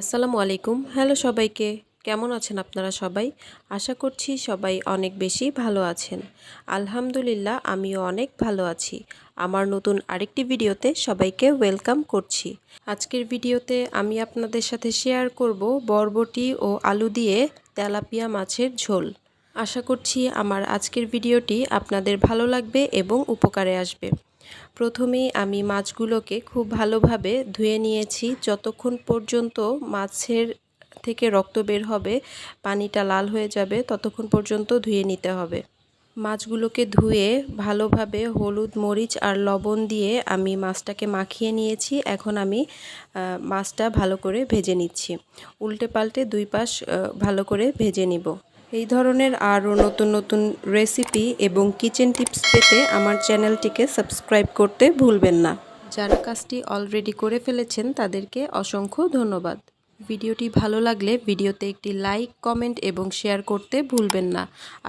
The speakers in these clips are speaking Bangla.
আসসালামু আলাইকুম। হ্যালো সবাইকে। কেমন আছেন আপনারা সবাই? আশা করছি সবাই অনেক বেশি ভালো আছেন। আলহামদুলিল্লাহ, আমিও অনেক ভালো আছি। আমার নতুন আরেকটি ভিডিওতে সবাইকে ওয়েলকাম করছি। আজকের ভিডিওতে আমি আপনাদের সাথে শেয়ার করব বরবটি ও আলু দিয়ে তেলাপিয়া মাছের ঝোল। আশা করছি আমার আজকের ভিডিওটি আপনাদের ভালো লাগবে এবং উপকারে আসবে। প্রথমেই আমি মাছগুলোকে খুব ভালোভাবে ধুয়ে নিয়েছি। যতক্ষণ পর্যন্ত মাছের থেকে রক্ত বের হবে, পানিটা লাল হয়ে যাবে, ততক্ষণ পর্যন্ত ধুয়ে নিতে হবে। মাছগুলোকে ধুয়ে ভালোভাবে হলুদ মরিচ আর লবণ দিয়ে আমি মাছটাকে মাখিয়ে নিয়েছি। এখন আমি মাছটা ভালো করে ভেজে নিচ্ছি। উল্টে পাল্টে দুই পাশ ভালো করে ভেজে নিব। এই ধরনের আরও নতুন নতুন রেসিপি এবং কিচেন টিপস পেতে আমার চ্যানেলটিকে সাবস্ক্রাইব করতে ভুলবেন না। যারা কাজটি অলরেডি করে ফেলেছেন তাদেরকে অসংখ্য ধন্যবাদ। ভিডিওটি ভালো লাগলে ভিডিওতে একটি লাইক, কমেন্ট এবং শেয়ার করতে ভুলবেন না।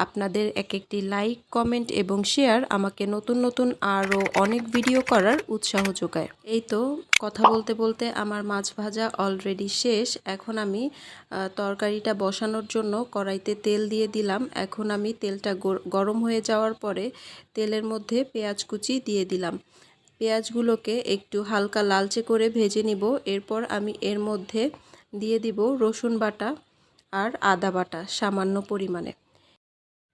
আপনাদের এক একটি লাইক, কমেন্ট এবং শেয়ার আমাকে নতুন নতুন আরও অনেক ভিডিও করার উৎসাহ যোগায়। এই তো, কথা বলতে বলতে আমার মাছ ভাজা অলরেডি শেষ। এখন আমি তরকারিটা বসানোর জন্য কড়াইতে তেল দিয়ে দিলাম। এখন আমি তেলটা গরম হয়ে যাওয়ার পরে তেলের মধ্যে পেঁয়াজ কুচি দিয়ে দিলাম। পেঁয়াজগুলোকে একটু হালকা লালচে করে ভেজে নিব। এরপর আমি এর মধ্যে দিয়ে দিব রসুন বাটা আর আদা বাটা সামান্য পরিমাণে।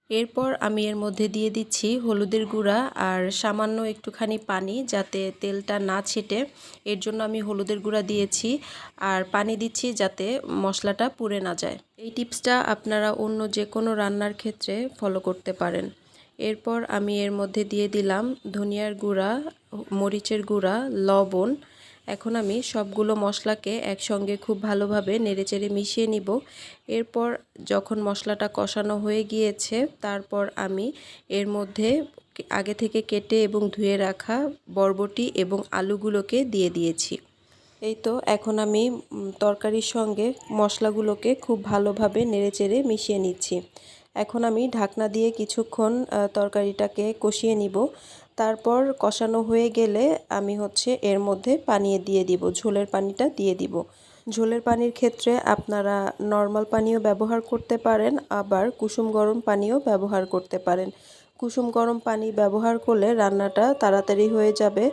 এরপর আমি এর মধ্যে দিয়ে দিচ্ছি হলুদের গুঁড়া আর সামান্য একটুখানি পানি যাতে তেলটা না ছেটে। এর জন্য আমি হলুদের গুঁড়া দিয়েছি আর পানি দিচ্ছি যাতে মশলাটা পুড়ে না যায়। এই টিপসটা আপনারা অন্য যে কোনো রান্নার ক্ষেত্রে ফলো করতে পারেন। এরপর আমি এর মধ্যে দিয়ে দিলাম ধনিয়ার গুঁড়া, মরিচের গুঁড়া, লবণ এখন আমি সবগুলো মশলাকে একসঙ্গে খুব ভালোভাবে নেড়েচেড়ে মিশিয়ে নিব। এরপর যখন মশলাটা কষানো হয়ে গিয়েছে, তারপর আমি এর মধ্যে আগে থেকে কেটে এবং ধুয়ে রাখা বরবটি এবং আলুগুলোকে দিয়ে দিয়েছি। এই তো এখন আমি তরকারির সঙ্গে মশলাগুলোকে খুব ভালোভাবে নেড়েচেড়ে মিশিয়ে নিচ্ছি। এখন আমি ঢাকনা দিয়ে কিছুক্ষণ তরকারিটাকে কষিয়ে নিব। তারপর কষানো হয়ে গেলে আমি হচ্ছে এর মধ্যে পানি দিয়ে দিব, ঝোলের পানিটা দিয়ে দিব। ঝোলের পানির ক্ষেত্রে আপনারা নর্মাল পানিও ব্যবহার করতে পারেন, আবার কুসুম গরম পানিও ব্যবহার করতে পারেন। কুসুম গরম পানি ব্যবহার করলে রান্নাটা তাড়াতাড়ি হয়ে যাবে,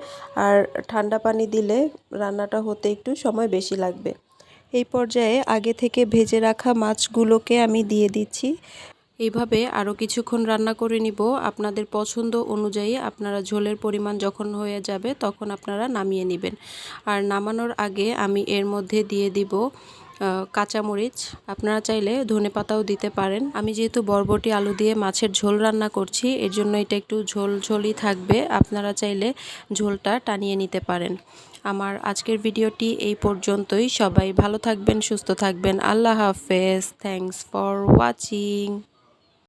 আর ঠান্ডা পানি দিলে রান্নাটা হতে একটু সময় বেশি লাগবে। এই পর্যায়ে আগে থেকে ভেজে রাখা মাছগুলোকে আমি দিয়ে দিচ্ছি। এইভাবে আরও কিছুক্ষণ রান্না করে নিব। আপনাদের পছন্দ অনুযায়ী আপনারা ঝোলের পরিমাণ যখন হয়ে যাবে তখন আপনারা নামিয়ে নেবেন। আর নামানোর আগে আমি এর মধ্যে দিয়ে দিব কাঁচামরিচ। আপনারা চাইলে ধনে পাতাও দিতে পারেন। আমি যেহেতু বরবটি আলু দিয়ে মাছের ঝোল রান্না করছি, এর জন্য এটা একটু ঝোল ঝোলই থাকবে। আপনারা চাইলে ঝোলটা টানিয়ে নিতে পারেন। আমার আজকের ভিডিওটি এই পর্যন্তই। সবাই ভালো থাকবেন, সুস্থ থাকবেন। আল্লাহ হাফেজ। Thanks for watching